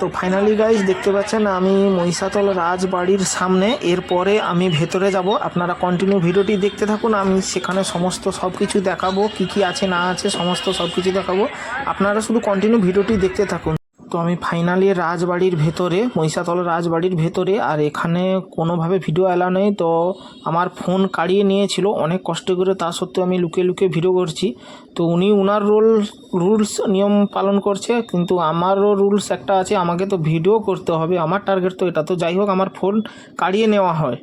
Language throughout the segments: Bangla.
তো ফাইনালি গাইজ দেখতে পাচ্ছেন, আমি মহিষাতল রাজবাড়ির সামনে, এরপরে আমি ভেতরে যাব। আপনারা কন্টিনিউ ভিডিওটি দেখতে থাকুন, আমি সেখানে সমস্ত সব কিছু দেখাবো, কী কী আছে, না আছে, সমস্ত সব কিছু দেখাবো। আপনারা শুধু কন্টিনিউ ভিডিওটি দেখতে থাকুন। তো আমি ফাইনালি রাজবাড়ির ভেতরে মহিষাতল রাজবাড়ির ভেতরে, আর এখানে কোনোভাবে ভিডিও অ্যালাউ নেই। তো আমার ফোন কাড়িয়ে নিয়েছিল, অনেক কষ্ট করে তা সত্ত্বেও আমি লুকিয়ে লুকিয়ে ভিডিও করছি। তো উনি উনার রোল রুলস নিয়ম পালন করছে, কিন্তু আমারও রুলস একটা আছে, আমাকে তো ভিডিও করতে হবে। আমার টার্গেট তো এটা। তো যাই হোক, আমার ফোন কাড়িয়ে নেওয়া হয়।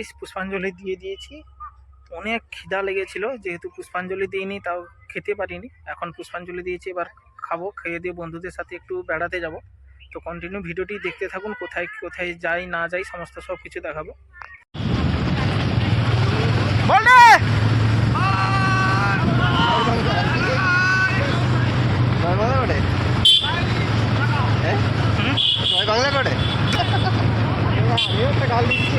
গাইস পুষ্পাঞ্জলি দিয়ে দিয়েছি। অনেক খিদা লেগেছিল, যেহেতু পুষ্পাঞ্জলি দিইনি, তাও খেতে পারিনি। এখন পুষ্পাঞ্জলি দিয়েছি, এবার খাব, খেয়ে দিয়ে বন্ধুদের সাথে একটু বেড়াতে যাব। তো কন্টিনিউ ভিডিওটি দেখতে থাকুন, কোথায় কোথায় যাই, না যাই, সমস্ত সব কিছু দেখাবো বাংলা করে বাংলা করে আমিও একটা গাল দিচ্ছি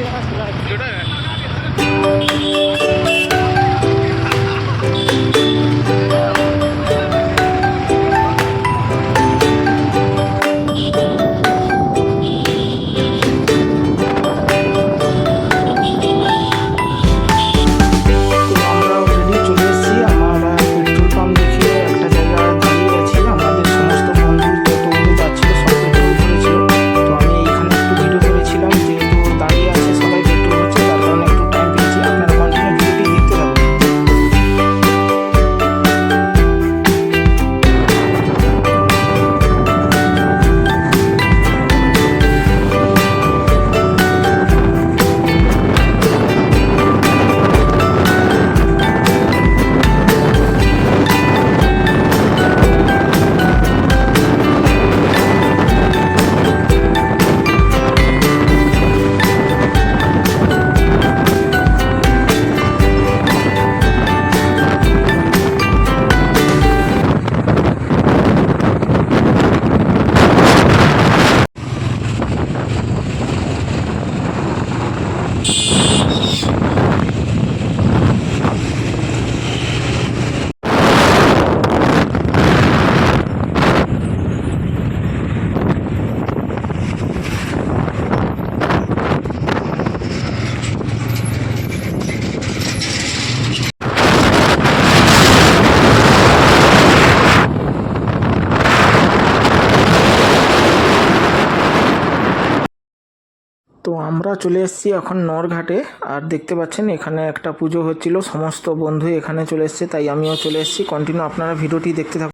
তো আমরা চলে এসেছি এখন নরঘাটে। আর দেখতে পাচ্ছেন, এখানে একটা পুজো হচ্ছিল, সমস্ত বন্ধু এখানে চলে এসেছে, তাই আমিও চলে এসেছি। কন্টিনিউ আপনারা ভিডিওটি দেখতে থাকুন।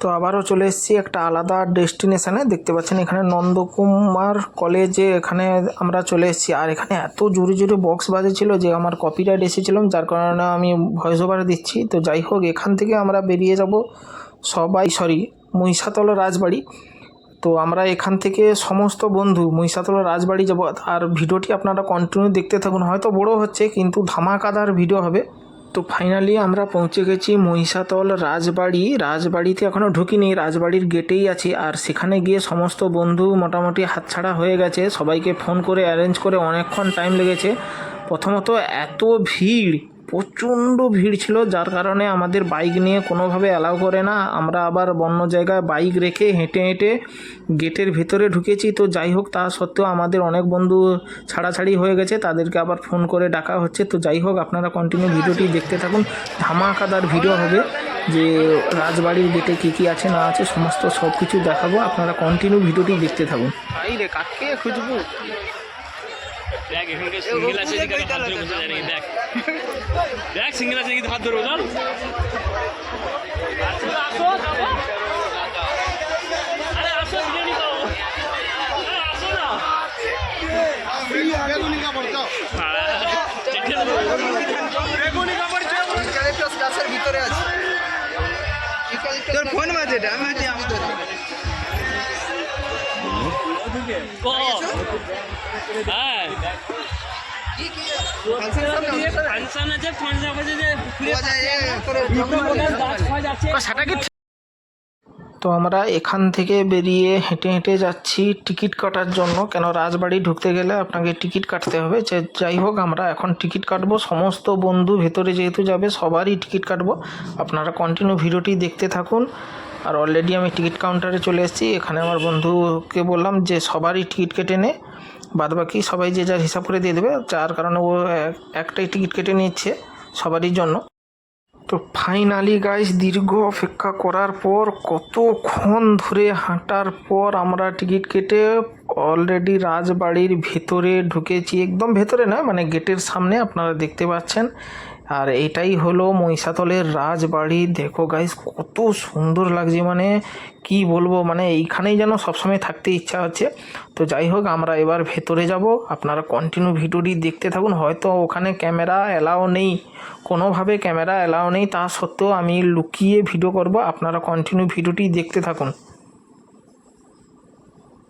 তো আবারও চলে এসেছি একটা আলাদা ডেস্টিনেশানে। দেখতে পাচ্ছেন এখানে নন্দকুমার কলেজে এখানে আমরা চলে এসেছি। আর এখানে এত জোরে জোরে বক্স বাজেছিল যে আমার কপিরাইট এসেছিলাম, যার কারণে আমি ভয়েস ওভার দিচ্ছি। তো যাই হোক, এখান থেকে আমরা বেরিয়ে যাব সবাই সরি মহিষাতল রাজবাড়ি। তো আমরা এখান থেকে সমস্ত বন্ধু মহিষাতল রাজবাড়ি যাব। আর ভিডিওটি আপনারা কন্টিনিউ দেখতে থাকুন। হয়তো বড় হচ্ছে, কিন্তু ধামাকাদার ভিডিও হবে। তো ফাইনালি আমরা পৌঁছে গেছি মহিষাতল রাজবাড়ি। রাজবাড়িতে এখনও ঢুকিনি, রাজবাড়ির গেটেই আছি। আর সেখানে গিয়ে সমস্ত বন্ধু মোটামুটি হাতছাড়া হয়ে গেছে। সবাইকে ফোন করে অ্যারেঞ্জ করে অনেকক্ষণ টাইম লেগেছে। প্রথমত এত ভিড় প্রচণ্ড ভিড় ছিল যার কারণে আমাদের বাইক নিয়ে কোনোভাবে অ্যালাউ করে না। আমরা আবার বন্য জায়গায় বাইক রেখে হেঁটে হেঁটে গেটের ভেতরে ঢুকেছি। তো যাই হোক তা সত্ত্বেও আমাদের অনেক বন্ধু ছাড়াছাড়ি হয়ে গেছে তাদেরকে আবার ফোন করে ডাকা হচ্ছে। তো যাই হোক আপনারা কন্টিনিউ ভিডিওটি দেখতে থাকুন। ধামাকাদার ভিডিও হবে যে রাজবাড়ির গেটে কী কী আছে না আছে সমস্ত সব কিছু দেখাবো। আপনারা কন্টিনিউ ভিডিওটি দেখতে থাকুন। রে কাকে খুঁজবো? দেখ এখানকার সিঙ্গেল আছে দেখ। দেখ সিঙ্গেল আছে হাত ধরে চল। গাছের ভিতরে আছে তোর। হ্যাঁ তো আমরা এখান থেকে বেরিয়ে হেঁটে হেঁটে যাচ্ছি টিকিট কাটার জন্য। কেন রাজবাড়ি ঢুকতে গেলে আপনাকে টিকিট কাটতে হবে। যে যাই হোক, আমরা এখন টিকিট কাটবো। সমস্ত বন্ধু ভেতরে যেহেতু যাবে, সবারই টিকিট কাটবো। আপনারা কন্টিনিউ ভিডিওটি দেখতে থাকুন। আর অলরেডি আমি টিকিট কাউন্টারে চলে এসেছি। এখানে আমার বন্ধুকে বললাম যে সবারই টিকিট কেটে নে। বাদবাকি সবাই যে যার হিসাব করে দিয়ে দেবে, যার কারণে ও এক- একটাই টিকিট কেটে নিচ্ছে সবারই জন্য। তো ফাইনালি গাইস দীর্ঘ অপেক্ষা করার পর, কতক্ষণ ধরে হাঁটার পর আমরা টিকিট কেটে অলরেডি রাজবাড়ির ভেতরে ঢুকেছি। একদম ভেতরে না মানে গেটের সামনে আপনারা দেখতে পাচ্ছেন। আর এটাই হলো মহিষাতলের রাজবাড়ি। দেখো গাইস কত সুন্দর লাগছে মানে কি বলব মানে এইখানেই যেন সবসময় থাকতে ইচ্ছা হচ্ছে। তো যাই হোক, আমরা এবার ভেতরে যাব। আপনারা কন্টিনিউ ভিডিওটি দেখতে থাকুন, হয়তো ওখানে ক্যামেরা অ্যালাও নেই। কোনোভাবে ক্যামেরা অ্যালাও নেই, তা সত্ত্বেও আমি লুকিয়ে ভিডিও করব। আপনারা কন্টিনিউ ভিডিওটি দেখতে থাকুন।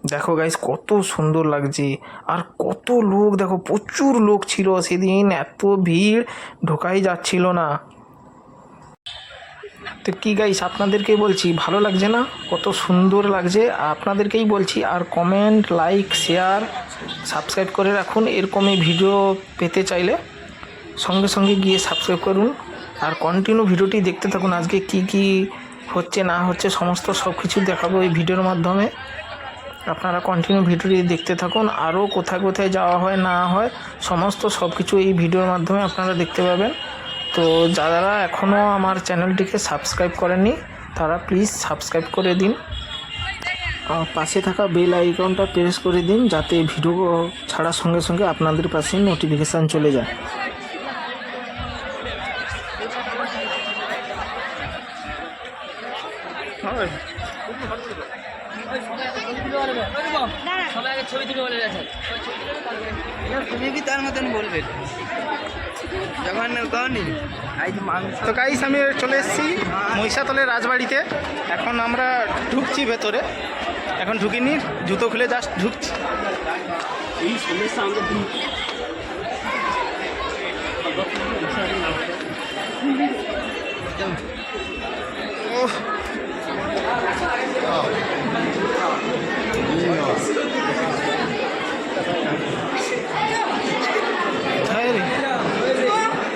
দেখো গাইস কত সুন্দর লাগছে। আর কত লোক, দেখো, প্রচুর লোক ছিল সেদিন, এত ভিড়, ঢোকাই যাচ্ছিল না। তো কি গাইস আপনাদেরকে বলছি, ভালো লাগছে না? কত সুন্দর লাগছে, আপনাদেরকেই বলছি, আর কমেন্ট লাইক শেয়ার সাবস্ক্রাইব করে রাখুন। এরকমই ভিডিও পেতে চাইলে সঙ্গে সঙ্গে গিয়ে সাবস্ক্রাইব করুন। আর কন্টিনিউ ভিডিওটি দেখতে থাকুন। আজকে কি কি হচ্ছে, না হচ্ছে, সমস্ত সব কিছু দেখাবো এই ভিডিওর মাধ্যমে। আপনারা কন্টিনিউ ভিডিওটি দেখতে থাকুন। আরও কোথায় কোথায় যাওয়া হয়, না হয়, সমস্ত সব কিছু এই ভিডিওর মাধ্যমে আপনারা দেখতে পাবেন। তো যারা এখনও আমার চ্যানেলটিকে সাবস্ক্রাইব করেননি, তারা প্লিজ সাবস্ক্রাইব করে দিন। আর পাশে থাকা বেল আইকনটা প্রেস করে দিন, যাতে ভিডিও ছাড়ার সঙ্গে সঙ্গে আপনাদের পাশে নোটিফিকেশান চলে যায় সবাই আগে ছবি তুলে বলে গেছে তুমি কি তার মতন বলবে? যখন কনি আজ মাংস। তো গাইস আমি চলে এসেছি মহিষাতলের রাজবাড়িতে। এখন আমরা ঢুকছি ভেতরে। এখন ঢুকিনি জুতো খুলে জাস্ট ঢুকছি। এই সমস্যা রে?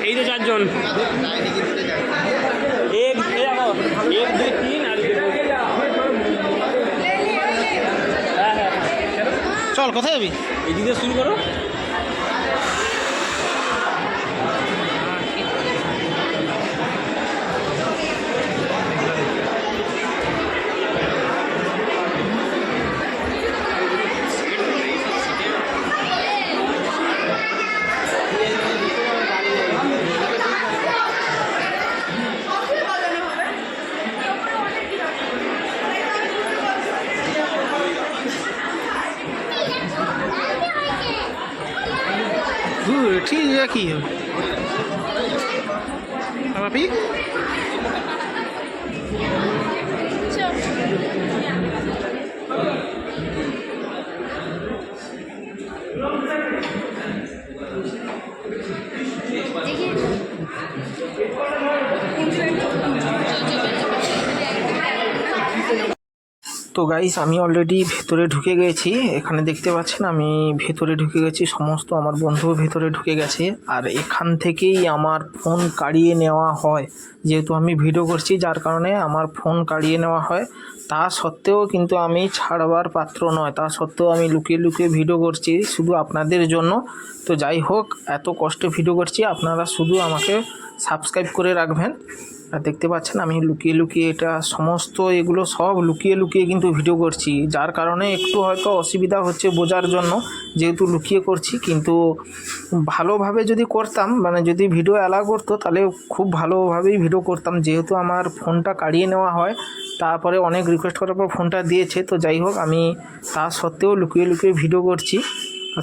এই তো চারজন। এক এক দুই তিন আর। হ্যাঁ হ্যাঁ। চল কোথায় যাবি? এই দিকে শুরু করো। ধুর, ঠিক কি হবে বাপি তো গাইস আমি অলরেডি ভেতরে ঢুকে গেছি। এখানে দেখতে পাচ্ছেন, আমি ভেতরে ঢুকে গেছি। সমস্ত আমার বন্ধু ভেতরে ঢুকে গেছে। আর এখান থেকেই আমার ফোন কাড়িয়ে নেওয়া হয়। যেহেতু আমি ভিডিও করছি, যার কারণে আমার ফোন কাড়িয়ে নেওয়া হয়। তা সত্ত্বেও কিন্তু আমি ছাড়বার পাত্র নয়। তা সত্ত্বেও আমি লুকিয়ে লুকিয়ে ভিডিও করছি শুধু আপনাদের জন্য। তো যাই হোক, এত কষ্টে ভিডিও করছি। আপনারা শুধু আমাকে সাবস্ক্রাইব করে রাখবেন। আর দেখতে পাচ্ছেন, আমি লুকিয়ে লুকিয়ে এটা সমস্ত এগুলো সব লুকিয়ে লুকিয়ে কিন্তু ভিডিও করছি। যার কারণে একটু হয়তো অসুবিধা হচ্ছে বোঝার জন্য, যেহেতু লুকিয়ে করছি। কিন্তু ভালোভাবে যদি করতাম মানে যদি ভিডিও অ্যালাউ করতো, তাহলে খুব ভালোভাবেই ভিডিও করতাম। যেহেতু আমার ফোনটা কাড়িয়ে নেওয়া হয়, তারপরে অনেক রিকোয়েস্ট করার পর ফোনটা দিয়েছে। তো যাই হোক, আমি তা সত্ত্বেও লুকিয়ে লুকিয়ে ভিডিও করছি।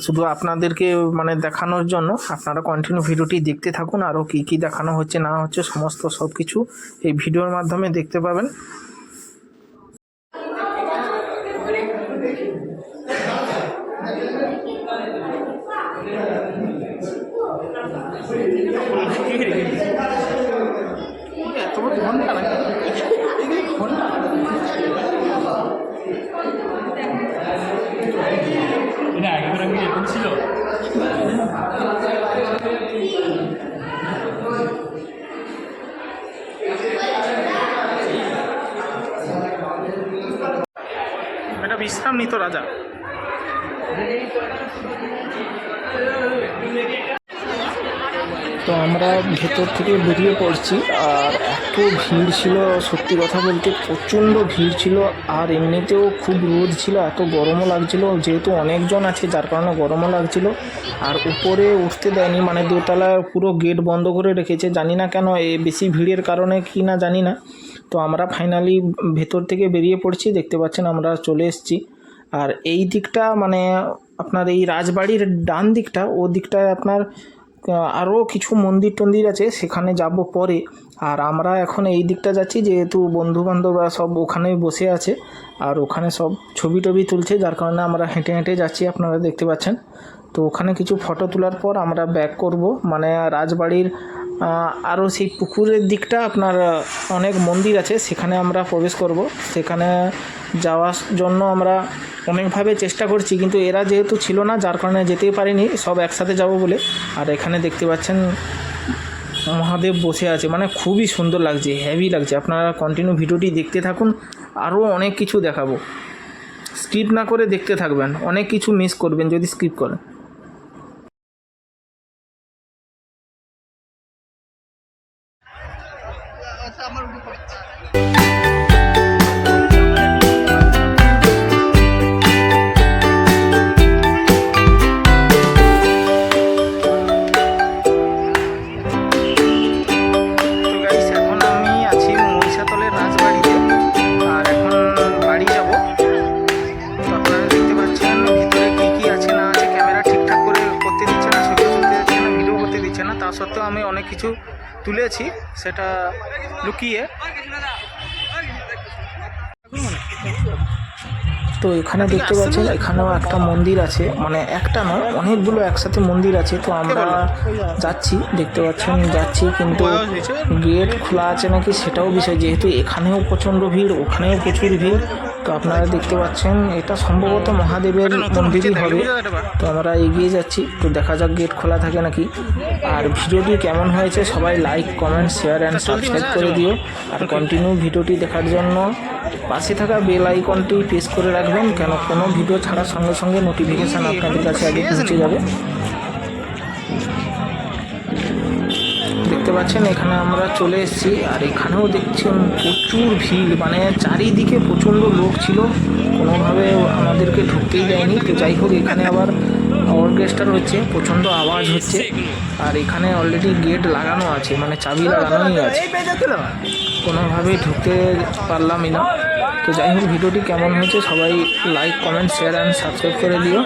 শুধু আপনাদেরকে মানে দেখানোর জন্য, আপনারা কন্টিনিউ ভিডিওটি দেখতে থাকুন আরও কী কী দেখানো হচ্ছে, না হচ্ছে, সমস্ত সব কিছু এই ভিডিওর মাধ্যমে দেখতে পাবেন। ঘণ্টা ঘণ্টা? ছিল এটা বিশ্রাম নিত রাজা তো আমরা ভেতর থেকে বেরিয়ে পড়ছি, আর এত ভিড় ছিল, সত্যি কথা বলতে প্রচণ্ড ভিড় ছিল, আর এমনিতেও খুব রোদ ছিল, এত গরমও লাগছিল, যেহেতু অনেকজন আছে, যার কারণে গরমও লাগছিল, আর উপরে উঠতে দেয়নি মানে দোতলায় পুরো গেট বন্ধ করে রেখেছে, জানি না কেন, এ বেশি ভিড়ের কারণে কি না জানি না, তো আমরা ফাইনালি ভেতর থেকে বেরিয়ে পড়ছি, দেখতে পাচ্ছেন আমরা চলে এসেছি, আর এই দিকটা মানে আপনার এই রাজবাড়ির ডান দিকটা, ও দিকটায় আপনার আরও কিছু মন্দির টন্দির আছে, সেখানে যাব পরে। আর আমরা এখন এই দিকটা যাচ্ছি, যেহেতু বন্ধু বান্ধবরা সব ওখানে বসে আছে, আর ওখানে সব ছবি টবি তুলছে, যার কারণে আমরা হেঁটে হেঁটে যাচ্ছি, আপনারা দেখতে পাচ্ছেন। তো ওখানে কিছু ফটো তোলার পর আমরা ব্যাক করব মানে রাজবাড়ির আরও সেই পুকুরের দিকটা আপনার, অনেক মন্দির আছে, সেখানে আমরা প্রবেশ করব। সেখানে যাওয়ার জন্য আমরা অনেকভাবে চেষ্টা করছি, কিন্তু এরা যেহেতু ছিল না, যার কারণে যেতেই পারিনি, সব একসাথে যাব বলে। আর এখানে দেখতে পাচ্ছেন, মহাদেব বসে আছে মানে খুবই সুন্দর লাগছে হেভি লাগছে। আপনারা কন্টিনিউ ভিডিওটি দেখতে থাকুন, আরও অনেক কিছু দেখাবো। স্কিপ না করে দেখতে থাকবেন, অনেক কিছু মিস করবেন যদি স্কিপ করেন। তো সত্ত্বেও আমি অনেক কিছু তুলেছি সেটা লুকিয়ে। তো এখানে দেখতে পাচ্ছেন এখানেও একটা মন্দির আছে। মানে একটা নয় অনেকগুলো একসাথে মন্দির আছে। তো আমরা যাচ্ছি দেখতে পাচ্ছেন যাচ্ছি কিন্তু গেট খোলা আছে নাকি সেটাও বিষয়। যেহেতু এখানেও প্রচণ্ড ভিড় ওখানেও প্রচুর ভিড় তো আপনারা দেখতে পাচ্ছেন এটা সম্ভবত মহাদেবের মন্দিরই হবে। তো আমরা এগিয়ে যাচ্ছি তো দেখা যাক গেট খোলা থাকে নাকি। আর ভিডিওটি কেমন হয়েছে সবাই like comment share and subscribe করে দিও। আর কন্টিনিউ ভিডিওটি দেখার জন্য পাশে থাকা বেল আইকনটি প্রেস করে রাখবেন কেন কোনো ভিডিও ছাড়ার সঙ্গে সঙ্গে নোটিফিকেশান আপনাদের কাছে আগে পৌঁছে যাবে। পাচ্ছেন, এখানে আমরা চলে এসেছি। আর এখানেও দেখছেন প্রচুর ভিড়। মানে চারিদিকে প্রচণ্ড লোক ছিল। কোনোভাবে আমাদেরকে ঢুকতেই দেয়নি। তো যাই হোক, এখানে আবার অর্কেস্ট্রার হচ্ছে। প্রচণ্ড আওয়াজ হচ্ছে। আর এখানে অলরেডি গেট লাগানো আছে। মানে চাবি লাগানোই আছে। কোনোভাবেই ঢুকতে পারলামই না। তো যাই হোক, ভিডিওটি কেমন হয়েছে সবাই like comment share and subscribe করে দিও।